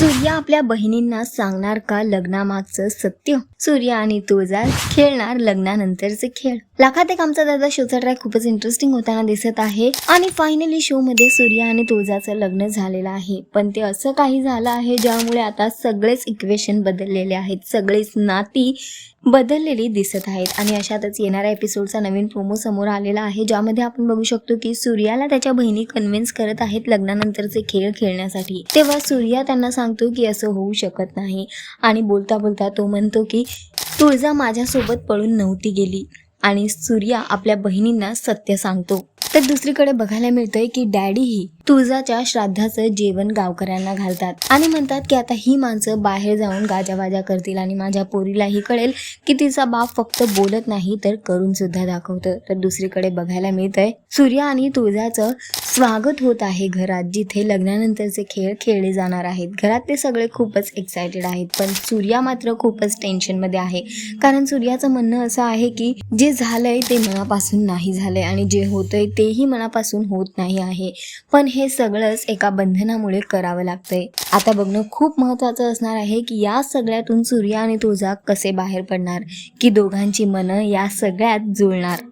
soon. Surya आपल्या बहिणींना सांगणार का लग्नामागचं सत्य? सूर्या आणि तुळजा खेळणार लग्नानंतरचे खेळ. लाखात एक आमचा दादा शोचा ट्रॅक खूपच इंटरेस्टिंग होताना दिसत आहे. आणि फायनली शो मध्ये सूर्या आणि तुळजाचं लग्न झालेलं आहे. पण ते असं काही झालं आहे ज्यामुळे आता सगळेच इक्वेशन बदललेले आहेत. सगळेच नाती बदललेली दिसत आहेत. आणि अशातच येणाऱ्या एपिसोडचा नवीन प्रोमो समोर आलेला आहे. ज्यामध्ये आपण बघू शकतो की सूर्याला त्याच्या बहिणी कन्व्हिन्स करत आहेत लग्नानंतरचे खेळ खेळण्यासाठी. तेव्हा सूर्या त्यांना सांगतो की असं होऊ शकत नाही. आणि बोलता बोलता तो म्हणतो की तुळजा माझ्यासोबत पळून नव्हती गेली. आणि सूर्या आपल्या बहिणींना सत्य सांगतो. तर दुसरीकडे बघायला मिळतंय की डॅडीही तुळजाच्या श्राद्धाचं जेवण गावकऱ्यांना घालतात. आणि म्हणतात की आता ही माणसं बाहेर जाऊन गाजावाजा करतील आणि माझ्या पोरीलाही कळेल की तिचा बाप फक्त बोलत नाही तर करून सुद्धा दाखवतं. तर दुसरीकडे बघायला मिळतंय सूर्या आणि तुळजाचं स्वागत होत आहे घरात जिथे लग्नानंतरचे खेळ खेळले जाणार आहेत. घरात ते सगळे खूपच एक्सायटेड आहेत पण सूर्या मात्र खूपच टेन्शनमध्ये आहे. कारण सूर्याचं म्हणणं असं आहे की जे झालंय ते मनापासून नाही झालंय आणि जे होतंय तेही मनापासून होत नाही आहे. पण हे सगळंच एका बंधनामुळे करावं लागतंय. आता बघणं खूप महत्वाचं असणार आहे की या सगळ्यातून सूर्या आणि तुळजा कसे बाहेर पडणार? की दोघांची मनं या सगळ्यात जुळणार?